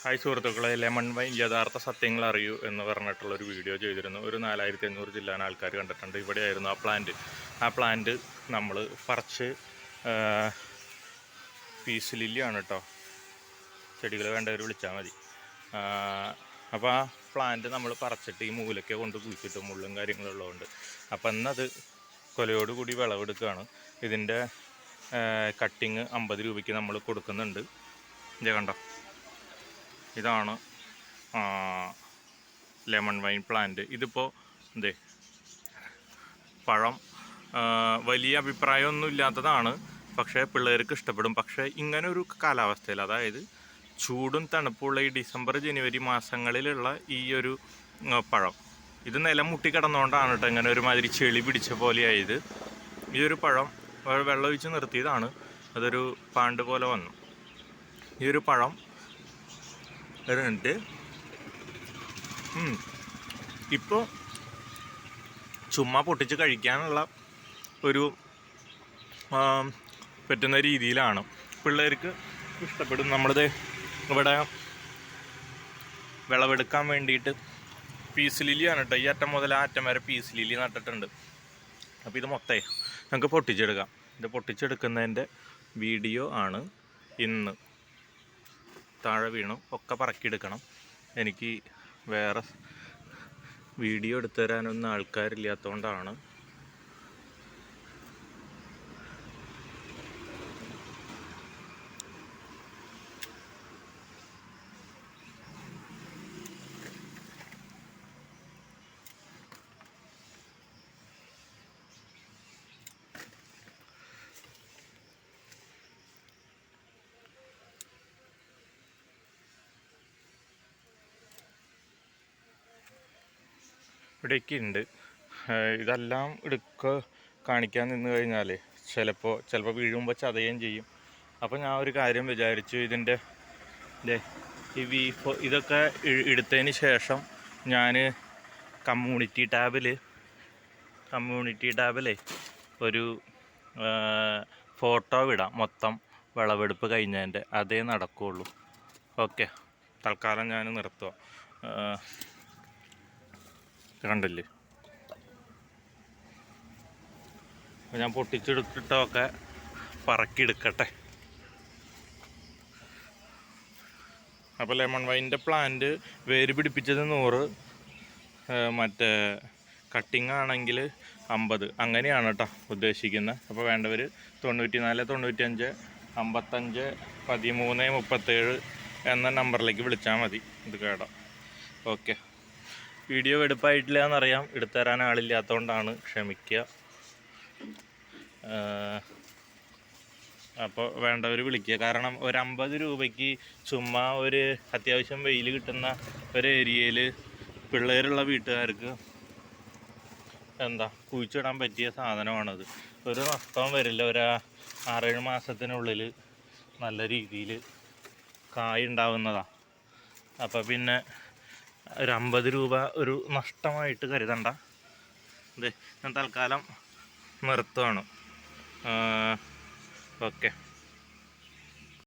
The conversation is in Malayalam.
ഹായ് സുഹൃത്തുക്കളെ ലെമൺ വൈൻ യഥാർത്ഥ സത്യങ്ങൾ അറിയൂ എന്ന് പറഞ്ഞിട്ടുള്ള ഒരു വീഡിയോ ചെയ്തിരുന്നു. ഒരു നാലായിരത്തി അഞ്ഞൂറ് ജില്ലയാണ് ആൾക്കാർ കണ്ടിട്ടുണ്ട്. ഇവിടെയായിരുന്നു ആ പ്ലാന്റ് ആ പ്ലാന്റ് നമ്മൾ പറിച്ച് പീസ് ലില്ലിയാണ് കേട്ടോ ചെടികൾ വേണ്ടവർ വിളിച്ചാൽ മതി. അപ്പോൾ ആ പ്ലാന്റ് നമ്മൾ പറിച്ചിട്ട് ഈ മൂലയ്ക്ക് കൊണ്ട് കുഴിച്ചിട്ട് മുള്ളും കാര്യങ്ങളുള്ളതുകൊണ്ട് അപ്പം എന്നത് കൊലയോടുകൂടി വിളവെടുക്കുകയാണ് ഇതിന്റെ കട്ടിങ് അമ്പത് രൂപയ്ക്ക് നമ്മൾ കൊടുക്കുന്നുണ്ട്. ഇത് കണ്ടോ? ഇതാണ് ലെമൺ വൈൻ പ്ലാന്റ് ഇതിപ്പോൾ എന്തേ പഴം വലിയ അഭിപ്രായമൊന്നും ഇല്ലാത്തതാണ്. പക്ഷേ പിള്ളേർക്ക് ഇഷ്ടപ്പെടും. പക്ഷേ ഇങ്ങനെ ഒരു കാലാവസ്ഥയിൽ അതായത് ചൂടും തണുപ്പുള്ള ഈ ഡിസംബർ ജനുവരി മാസങ്ങളിലുള്ള ഈ ഒരു പഴം ഇത് നിലം മുട്ടി കിടന്നുകൊണ്ടാണ് കേട്ടോ ഇങ്ങനെ ഒരുമാതിരി ചെളി പിടിച്ച പോലെയായത്. ഈ ഒരു പഴം വെള്ളമൊഴിച്ച് നിർത്തിയതാണ്. അതൊരു പാണ്ട് പോലെ വന്നു. ഈ ഒരു പഴം മിനിറ്റ് ഇപ്പോൾ ചുമ്മാ പൊട്ടിച്ച് കഴിക്കാനുള്ള ഒരു പറ്റുന്ന രീതിയിലാണ്. പിള്ളേർക്ക് ഇഷ്ടപ്പെടും. നമ്മളിത് ഇവിടെ വിളവെടുക്കാൻ വേണ്ടിയിട്ട് പീസ് ലില്ലിയാണ് കേട്ടോ ഈ അറ്റം മുതൽ ആ അറ്റം വരെ പീസ് ലില്ലി നട്ടിട്ടുണ്ട്. അപ്പോൾ ഇത് മൊത്തമേ നമുക്ക് പൊട്ടിച്ചെടുക്കാം. ഇത് പൊട്ടിച്ചെടുക്കുന്നതിന്റെ വീഡിയോ ആണ് ഇന്ന്. താഴെ വീണു. ഒക്കെ പറക്കിയെടുക്കണം. എനിക്ക് വേറെ വീഡിയോ എടുത്തു തരാനൊന്നും ആൾക്കാരില്ലാത്തതുകൊണ്ടാണ് ഇവിടേക്ക് ഉണ്ട് ഇതെല്ലാം എടുക്ക കാണിക്കാൻ നിന്ന് കഴിഞ്ഞാൽ ചിലപ്പോൾ ചിലപ്പോൾ വീഴുമ്പോൾ ചതയുകയും ചെയ്യും. അപ്പോൾ ഞാൻ ഒരു കാര്യം വിചാരിച്ചു ഇതിന്റെ ഈ വി ഇതൊക്കെ എടുത്തതിന് ശേഷം ഞാൻ കമ്മ്യൂണിറ്റി ടാബിൽ കമ്മ്യൂണിറ്റി ടാബിലെ ഒരു ഫോട്ടോ വിടാം. മൊത്തം വിളവെടുപ്പ് കഴിഞ്ഞതിന്റെ അതേ നടക്കുകയുള്ളൂ ഓക്കെ. തൽക്കാലം ഞാൻ നിർത്തുക കണ്ടില്ലേ? അപ്പോൾ ഞാൻ പൊട്ടിച്ചെടുത്തിട്ടൊക്കെ പറക്കിയെടുക്കട്ടെ. അപ്പോൾ ലെമൺ വൈന്റെ പ്ലാന്റ് വേര് പിടിപ്പിച്ചത് നൂറ് മറ്റേ കട്ടിങ് ആണെങ്കിൽ അമ്പത്. അങ്ങനെയാണ് കേട്ടോ ഉദ്ദേശിക്കുന്നത് അപ്പോൾ വേണ്ടവർ തൊണ്ണൂറ്റി നാല് തൊണ്ണൂറ്റഞ്ച് അമ്പത്തഞ്ച് പതിമൂന്ന് മുപ്പത്തേഴ് എന്ന നമ്പറിലേക്ക് വിളിച്ചാൽ മതി. ഇത് കേടാം ഓക്കെ. വീഡിയോ എടുപ്പായിട്ടില്ല എന്നറിയാം എടുത്തുതരാൻ ആളില്ലാത്തതുകൊണ്ടാണ് ക്ഷമിക്കുക. അപ്പോൾ വേണ്ടവർ വിളിക്കുക. കാരണം ഒരു അമ്പത് രൂപയ്ക്ക് ചുമ്മാ ഒരു അത്യാവശ്യം വെയിൽ കിട്ടുന്ന ഒരു ഏരിയയിൽ പിള്ളേരുള്ള വീട്ടുകാർക്ക് എന്താ കുഴിച്ചിടാൻ പറ്റിയ സാധനമാണത്. ഒരു നഷ്ടവും വരില്ല. ഒരു ആറേഴ് മാസത്തിനുള്ളിൽ നല്ല രീതിയിൽ കായ ഉണ്ടാവുന്നതാണ് അപ്പോൾ പിന്നെ ഒരു അമ്പത് രൂപ ഒരു നഷ്ടമായിട്ട് കരുതണ്ട. ഇത് ഞാൻ തൽക്കാലം നിർത്തുകയാണ് ഓക്കെ.